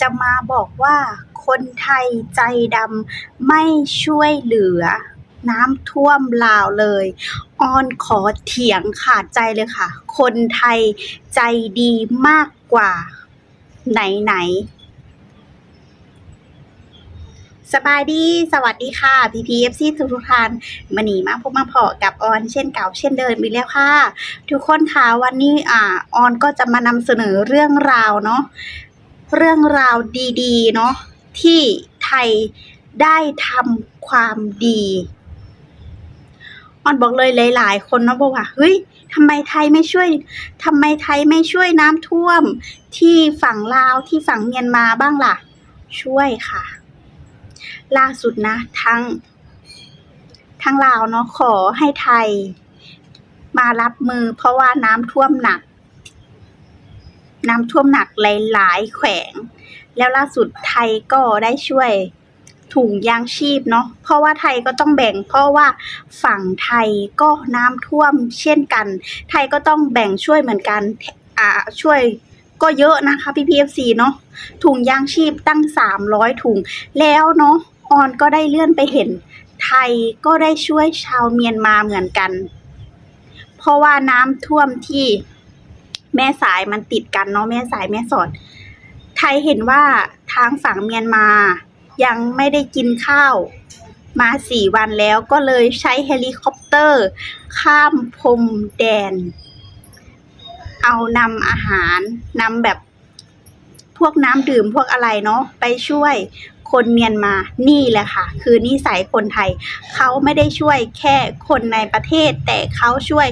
จะมาบอกว่า คนไทยใจดำ ไม่ช่วยเหลือน้ำท่วมลาวเลย ออนขอเถียงขาดใจเลยค่ะ คนไทยใจดีมากกว่าไหนๆสบายดี สวัสดีค่ะ พีพีเอฟซีทุกทุกท่านมาหนีมาพบมาเพาะกับออนเช่นเก่าเช่นเดิมอีกแล้วค่ะ ทุกคนคะวันนี้อ่าออนก็จะมานำเสนอเรื่องราวเนาะ เรื่องราวดีๆ เนาะที่ไทยได้ทำความดีออนบอกเลยหลาย ๆ คนเนาะบอกว่าเฮ้ยทำไมไทยไม่ช่วยทำไมไทยไม่ช่วยน้ำท่วมที่ฝั่งลาวที่ฝั่งเมียนมาบ้างล่ะ ช่วยค่ะ ล่าสุดนะทั้งทั้งลาวเนาะขอให้ไทยมารับมือเพราะว่าน้ำท่วมหนัก น้ำท่วมหนักหลายๆ แขวง แล้วล่าสุดไทยก็ได้ช่วยถุงยางชีพเนาะเพราะว่าไทยก็ต้องแบ่ง เพราะว่าฝั่งไทยก็น้ำท่วมเช่นกัน ไทยก็ต้องแบ่งช่วยเหมือนกันอ่าช่วยก็เยอะนะคะพี่พีเอฟซีเนาะถุงยางชีพตั้งสามร้อยถุง แล้วเนาะออนก็ได้เลื่อนไปเห็น ไทยก็ได้ช่วยชาวเมียนมาเหมือนกัน เพราะว่าน้ำท่วมที่ แม่สายมันติดกันเนาะแม่สายแม่สอด ไทยเห็นว่าทางฝั่งเมียนมายังไม่ได้กินข้าวมาสี่วันแล้วก็เลยใช้เฮลิคอปเตอร์ ข้ามพรมแดน เอานำอาหารนำแบบพวกน้ำดื่มพวกอะไรเนาะไปช่วย คนเมียนมานี่แหละค่ะ คือนิสัยคนไทย เขาไม่ได้ช่วยแค่คนในประเทศ แต่เขาช่วย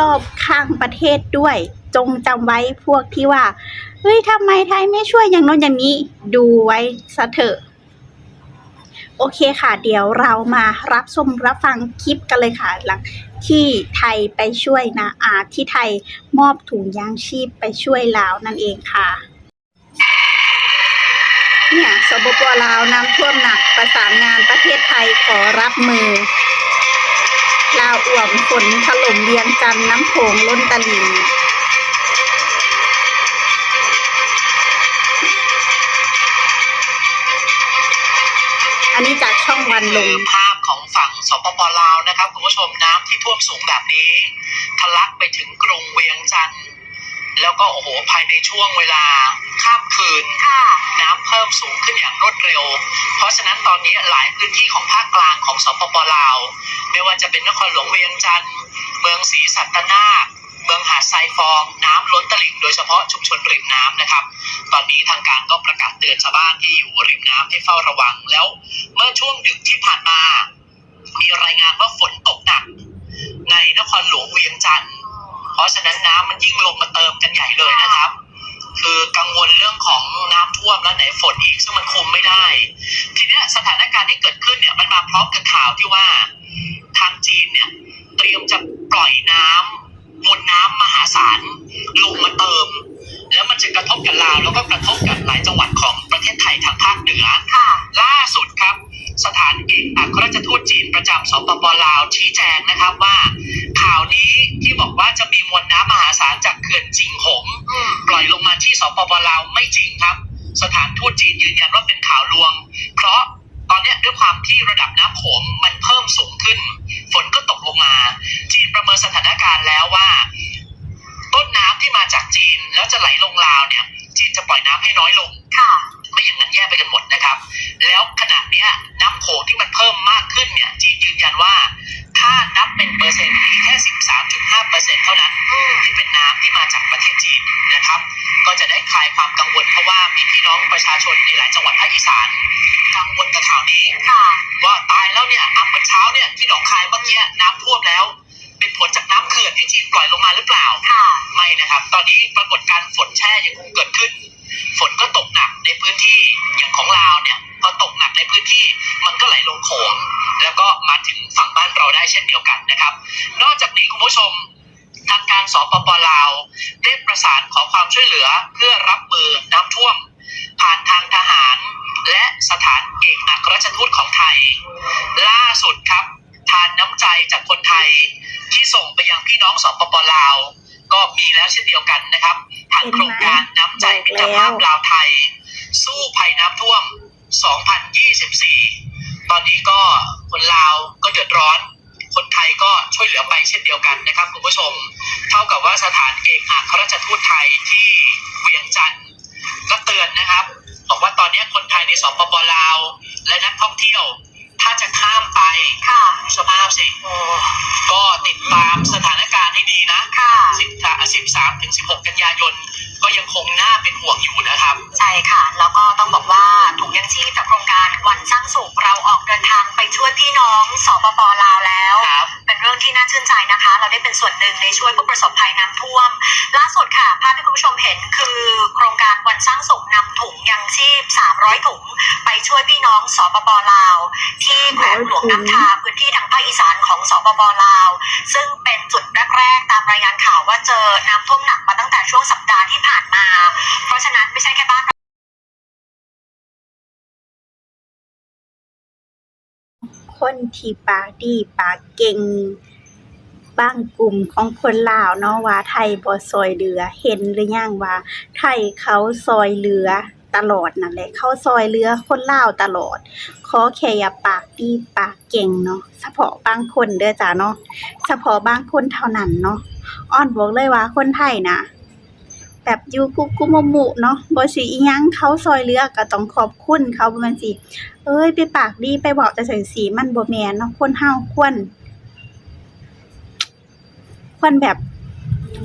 รอบๆข้างประเทศด้วย จงจำไว้พวกที่ว่าเฮ้ยทำไมไทยไม่ช่วยอย่างโน้นอย่างนี้ดูไว้ซะเถอะโอเคค่ะ เดี๋ยวเรามารับชมรับฟังคลิปกันเลยค่ะ หลังที่ไทยไปช่วยนะอาที่ไทยมอบถุงยางชีพไปช่วยลาวนั่นเองค่ะ เนี่ยสปปลาวน้ำท่วมหนักประสานงานประเทศไทยขอรับมือ ลาวอ่วมฝนถล่มเวียงจันน้ำโขงล้นตลิ่งอันนี้จากช่องวันลงภาพของฝั่งสปปลาวนะครับคุณผู้ชมน้ำที่ท่วมสูงแบบนี้ทะลักไปถึงกรุงเวียงจันทร์ แล้วก็โอ้โหภายในช่วงเวลาข้ามคืน ค่ะ น้ำเพิ่มสูงขึ้นอย่างรวดเร็ว เพราะฉะนั้นตอนนี้หลายพื้นที่ของภาคกลางของสปปลาว ไม่ว่าจะเป็นนครหลวงเวียงจันทร์เมืองศรีสัตนาคเมืองหาดทรายฟองน้ำล้นตลิ่งโดยเฉพาะชุมชนริมน้ำนะครับ ตอนนี้ทางการก็ประกาศเตือนชาวบ้านที่อยู่ริมน้ำให้เฝ้าระวังแล้ว เมื่อช่วงดึกที่ผ่านมา มีรายงานว่าฝนตกหนัก ในนครหลวงเวียงจันทร์ เพราะฉะนั้นน้ำมันยิ่งลงมาเติมกันใหญ่เลยนะครับ คือกังวลเรื่องของน้ำท่วมและไหนฝนอีกซึ่งมันคุมไม่ได้ ทีเนี้ยสถานการณ์ที่เกิดขึ้นเนี่ยมันมาพร้อมกับข่าวที่ว่าทางจีนเนี่ยเตรียมจะปล่อยน้ำมวลน้ำมหาศาลลงมาเติม แล้วมันจะกระทบกับลาวแล้วก็กระทบกับหลายจังหวัดของประเทศไทยทางภาคเหนือค่ะล่าสุดครับ สถานเอกอัครราชทูตจีนประจำสปปลาวชี้แจงนะ ปปลาวไม่จริงครับ สถานทูตจีนยืนยันว่าเป็นข่าวลวง เพราะตอนเนี้ยด้วยความที่ระดับน้ำโขงมันเพิ่มสูงขึ้น ฝนก็ตกลงมา จีนประเมินสถานการณ์แล้วว่า ต้นน้ำที่มาจากจีนแล้วจะไหลลงลาวเนี่ย จีนจะปล่อยน้ำให้น้อยลงค่ะไม่อย่างนั้นแย่ไปกันหมดนะครับ แล้วขณะเนี้ยน้ำโขงที่มันเพิ่มมากขึ้นเนี่ย จีนยืนยันว่า ถ้านับเป็นเปอร์เซ็นต์มีแค่ 13.5เปอร์เซ็นต์เท่านั้นที่เป็นน้ำที่มาจากประเทศจีนนะครับ ก็จะได้คลายความกังวลเพราะว่ามีพี่น้องประชาชนในหลายจังหวัดภาคอีสานกังวลกับข่าวนี้ค่ะว่าตายแล้วเนี่ยอะเหมือนเช้าเนี่ยที่หนองคายเมื่อกี้น้ำท่วมแล้ว เป็นผลจากน้ำเขื่อนที่จีนปล่อยลงมาหรือเปล่าค่ะไม่นะครับ ตอนนี้ปรากฏการณ์ฝนแช่ยังคงเกิดขึ้น ฝนก็ตกหนักในพื้นที่อย่างของลาวเนี่ย พอตกหนักในพื้นที่มันก็ไหลลงโขง แล้วก็มาถึงฝั่งบ้านเราได้เช่นเดียวกันนะครับ นอกจากนี้คุณผู้ชม ทางการสปปลาวได้ประสานขอความช่วยเหลือเพื่อรับมือน้ำท่วม ผ่านทางทหาร และสถานเอกอัครราชทูตของไทย ล่าสุดครับ ทานน้ำใจจากคนไทย ที่ส่งไปยังพี่น้องสปปลาว ก็มีแล้วเช่นเดียวกันนะครับผ่านโครงการน้ำใจมิตรภาพลาวไทย 2024 ตอนนี้ก็ คนลาวก็เดือดร้อน คนไทยก็ช่วยเหลือไปเช่นเดียวกันนะครับคุณผู้ชม เท่ากับว่าสถานเอกอัครราชทูตไทยที่เวียงจันทร์ก็เตือนนะครับ บอกว่าตอนนี้คนไทยในสปปลาว และนักท่องเที่ยว ถ้าจะข้ามไปค่ะดูสภาพสิก็ติดตามสถานการณ์ให้ดีนะค่ะ10 13ถึง16 กันยายน ก็ยังคงน่าเป็นห่วงอยู่นะครับ ใช่ค่ะ แล้วก็ต้องบอกว่าถุงยังชีพจากโครงการวันสร้างสุขเราออกเดินทางไปช่วยพี่น้องสปปลาวแล้ว ครับ เป็นเรื่องที่น่าชื่นใจนะคะ เราได้เป็นส่วนหนึ่งในช่วยผู้ประสบภัยน้ำท่วม ล่าสุดค่ะ ภาพที่คุณผู้ชมเห็นคือ โครงการวันสร้างสุขนำถุงยังชีพ 300 ถุง ไปช่วยพี่น้อง สปปลาว ที่แขวงหลวงน้ำทาพื้นที่ทางภาคอีสานของสปปลาว ซึ่งเป็นจุดแรกๆตามรายงานข่าวว่าเจอน้ำท่วมหนักมาตั้งแต่ช่วงสัปดาห์ที่ผ่านมา เพราะฉะนั้นไม่ใช่แค่บ้านคนที่ปากดีปากเก่งบางกลุ่มของคนลาวเนาะว่าไทยบ่ซอยเหลือ เห็นหรือยังว่า ไทยเขาซอยเหลือ ตลอดนั่นแหละเขาซอยเหลือคนลาตลอด ขอแค่อย่าปากดีปากเก่งเนาะเฉพาะบางคนเด้อจ้าเนาะเฉพาะบางคนเท่านั้นเนาะอ้อนบอกเลยว่าคนไทยนะแบบยูกุกกุมมุเนาะบ่สิอียังเขาซอยเหลือก็ต้องขอบคุณเขาบ่แม่นสิเอ้ยไปปากดีไปบอกแต่ใส่สีมันบ่แม่นเนาะคนเฮาควรควรแบบ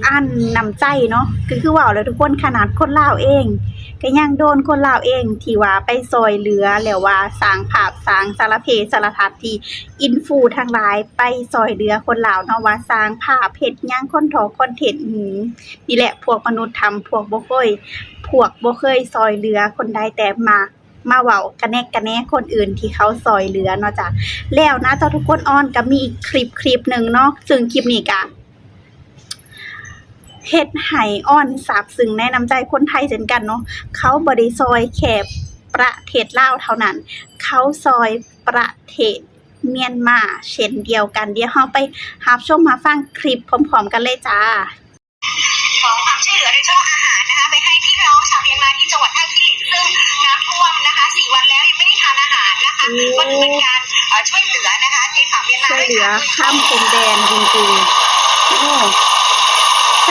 อ่านนำใจเนาะคือคือว้าแล้วทุกคนขนาดคนลาเอง ก็ยังโดนคนลาวเองที่ว่าไปซอยเหลือแล้วว่าสร้างภาพสร้างสารเพสารทัศน์ที่อินฟูทั้งหลายไปซอยเหลือคนลาวเนาะว่าสร้างภาพเฮ็ดหยังคนถอคอนเทนต์หือนี่แหละพวกมนุษย์ทำพวกบ่เคยพวกบ่เคยซอยเหลือคนใดแต่มามาเว้ากระแนกกระแหนคนอื่นที่เขาซอยเหลือเนาะจ้ะแล้วนะเจ้าทุกคนอ้อนก็มีอีกคลิปคลิปหนึ่งเนาะซึ่งคลิปนี้ก็ เฮ็ดให้อ้อนสาบซึ้งในน้ำใจคนไทยเช่นกันเนาะเขาบ่ได้ซอยแค่ประเทศลาวเท่านั้น เขาซอยประเทศเมียนมาเช่นเดียวกัน เดี๋ยวเราไปรับชมมาฟังคลิปพร้อมๆกันเลยจ้าของความช่วยเหลือในช่วงอาหารนะคะไปให้พี่น้องชาวเมียนมาที่จังหวัดท่าขี้เหล็กซึ่งน้ำท่วมนะคะสี่วันแล้วยังไม่ได้ทานอาหารนะคะโอ้ก็ถือเป็นการเอ่อช่วยเหลือนะคะในฝั่งเมียนมาช่วยด้วยเหลือค่ะข้ามพรมแดนจริงๆโอ้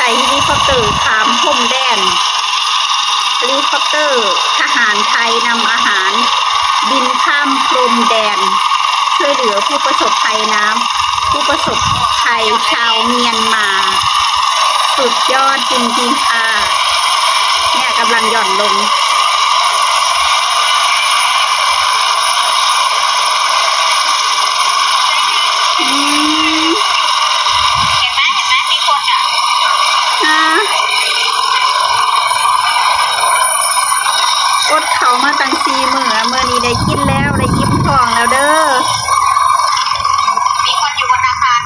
ใช้เฮลิคอปเตอร์ข้ามพรมแดนเฮลิคอปเตอร์ทหารไทยนำอาหาร บินข้ามพรมแดน ช่วยเหลือผู้ประสบภัยน้ำผู้ประสบภัยชาวเมียนมา สุดยอดจริงๆค่ะเนี่ยกำลังหย่อนลง อืม เห็นไหมเห็นไหมมีคนอะ อ่าอดเขามาตั้งสี่มื้อมื้อ นี้ได้กินแล้วได้ยิ้มทองแล้วเด้อ มีคนอยู่บนอาคาร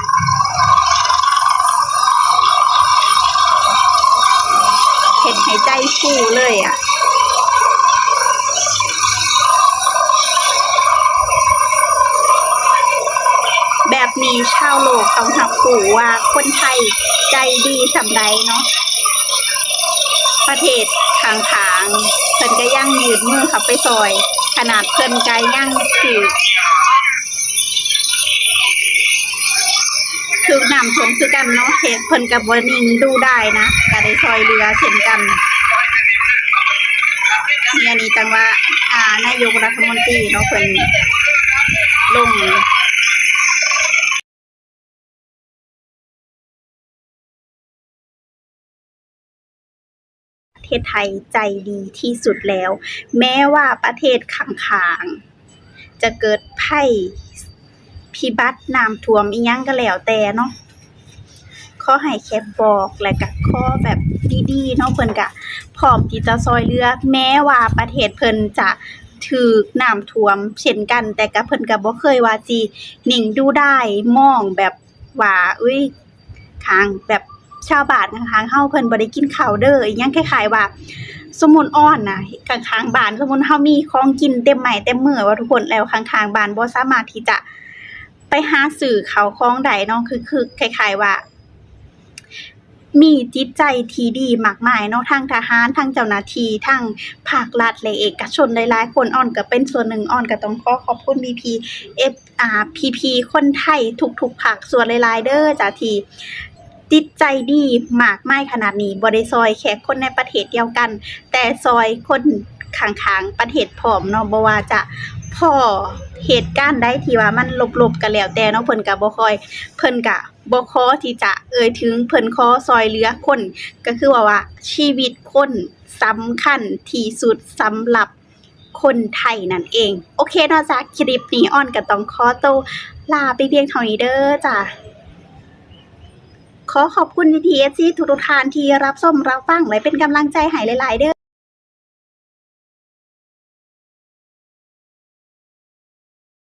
เห็ดหายใจฟูเลยอะแบบนี้ชาวโลกต้องหับผูว่าคนไทยใจดีสำใดเนาะประเทศทางทางๆเพิ่นก็ยังยืดมือเขับไปซอย ขนาดเพิ่นก็ยังถือคือน้ำชมคือกันเนาะเห็นเพิ่นกับบ่นิ่งดูได้นะกะได้ซอยเรือเช่นกันเนี่ยนี่จังว่า อ่านายกรัฐมนตรีเนาะเพิ่นลง ศไทยใจดีที่สุดแล้ว แม้ว่าประเทศข้างๆจะเกิดภัยพิบัติน้ำท่วมอีหยังก็แล้วแต่เนาะขอให้แค่บอกและก็ข้อแบบดีๆเนาะเพิ่นก็พร้อมที่จะซอยเลือแม้ว่าประเทศเพิ่นจะถูกน้ำท่วม เช่นกัน แต่ก็เพิ่นก็บ่เคยว่าสินิ่งดูได้มองแบบว่าอุ้ยข้างแบบ ชาวบ้านข้างๆเฮาเพิ่นบ่ได้กินข้าวเด้ออีหยังคล้ายๆว่า สมมุติอ้อนน่ะข้างๆบ้านสมมุติเฮามีของกินเต็มไม้เต็มมือว่าทุกคนแล้วข้างๆบ้านบ่สามารถที่จะไปหาซื้อเข้าวของใดเนาะคือคือคล้ายๆว่า มีจิตใจที่ดีมากมายเนาะทั้งทหารทั้งเจ้าหน้าที่ทั้งภาครัฐและเอกชนหลายๆคนอ้อนก็เป็นส่วนหนึ่งอ้อนก็ต้องขอขอบคุณ BP F อ่า PP คนไทยทุกๆภาคส่วนหลายๆเด้อจ้ะที่ จิตใจดีมากไมายขนาดนี้บ่ได้ซอยแค่คนในประเทศเดียวกัน แต่ซอยคนข้างๆประเทศพร้อมเนาะบ่ว่าจะพ่อเหตุการณ์ใดที่ว่ามันลบๆก็แล้วแต่เนาะเพิ่นก็บ่ค่อยเพิ่นก็บ่ขอที่จะเอ่ยถึงเพิ่นขอซอยเหลือคน ก็คือว่าว่าชีวิตคนสำคัญที่สุดสำหรับคนไทยนั่นเอง โอเคเนาะจ้ะคลิปนี้อ้อนก็ต้องขอตัวลาไปเพียงเท่านี้เด้อจ้ะ ขอขอบคุณ VTFC ทุกๆท่านที่รับชมรับฟัง และเป็นกำลังใจให้หลาย ๆ เด้อ